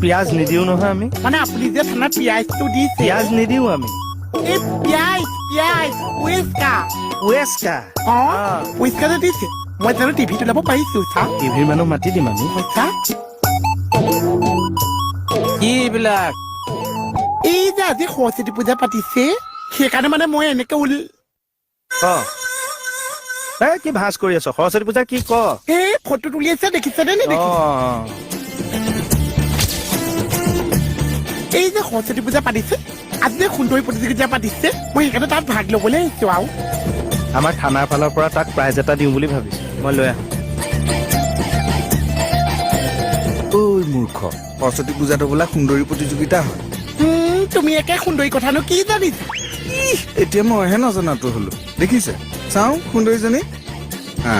পিয়াজ নিদিও নহয় আমি মানে আপুনি যে থানাত পিয়াজটো দিছে পিয়াজ নিদিও আমি এই পিয়াজ পিয়াজ অ উৱেচকাটো দিছে মই জানো টিভিত ওলাব পাৰিছো চা টিভিৰ মানুহ মাতি দিম আমি চা কি এইবিলাক এই যে আজি সৰস্বতী পূজা পাতিছে সেইকাৰণে মানে মই এনেকে ওল ক এ কি ভাজ কৰি আছ সৰস্বতী পূজা কি ক এই ফটো তুলি আছে দেখিছেনে অ নেদেখি এই যে সৰস্বতী পূজা পাতিছে আজি যে সুন্দৰী প্ৰতিযোগিতা পাতিছে মই সেইকাৰণে তাত ভাগ ল'বলৈ আহিছো আৰু। আমাৰ থানাৰ ফালৰ পৰা তাক প্ৰাইজ এটা দিওঁ বুলি ভাবিছো। মই লৈ আহোঁ। ঐ মূৰ্খ সৰস্বতী পূজাটো বোলা সুন্দৰী প্ৰতিযোগিতা হয়। তুমি একে সুন্দৰী কথানো কি জানিছা? এতিয়া মইহে নজনাটো হলো। দেখিছে? চাওঁ সুন্দৰীজনী। হা।